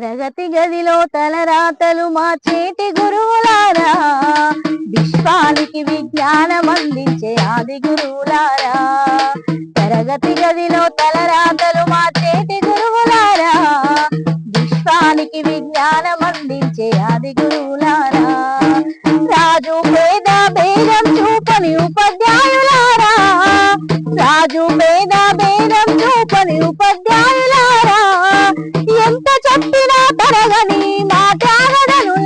తరగతి గదిలో తలరాతలు మా చేతి గురువులారా. విశ్వానికి విజ్ఞానం అందించే ఆది గురువులారా. తరగతి గదిలో తలరాతలు మా చేతి గురువులారా. విశ్వానికి విజ్ఞానం అందించే ఆది గురువులారా. రాజు పేద భేదం చూపని ఉపాధ్యాయులారా. రాజు పేద భేదం చూపని ఉపాధ్యాయులు ఎరగని తరగని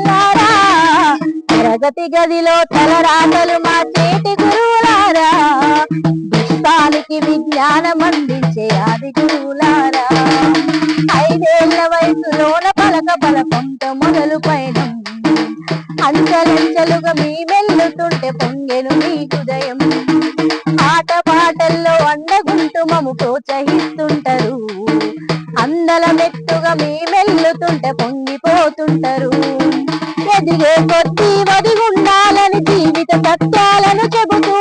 తరగతి గదిలో తలరాతలు మా చేతి గురువులారా? విశ్వానికి విజ్ఞానం అందించే ఆది గురువులారా? ఐదేళ్ళ వయసులోన పలక పలకంతో మొదలు పైన అంచెలంచెలుగా మీ మెల్లుతుంటే పొంగెను మీ హృదయం. ఆట పాటల్లో అండగుంటూ మము ప్రోత్సహిస్తుంటారు. పొంగిపోతుంటారు ఎదిగే కొద్దీ వదిగుండాలని జీవిత సత్యాలను చెబుతూ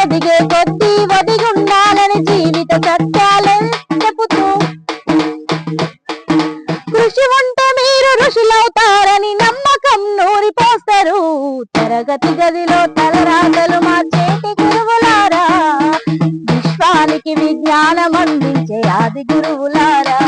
ఎదిగే కొద్దీ వదిగుండాలని జీవిత సత్యాలను చెబుతూ. కృషి ఉంటే మీరు ఋషులవుతారని నమ్మకం నూరిపోస్తారు తరగతి గదిలో తలరాతలు మా చేతి గురువులారా విశ్వానికి విజ్ఞానం అందించే ఆది గురువులారా.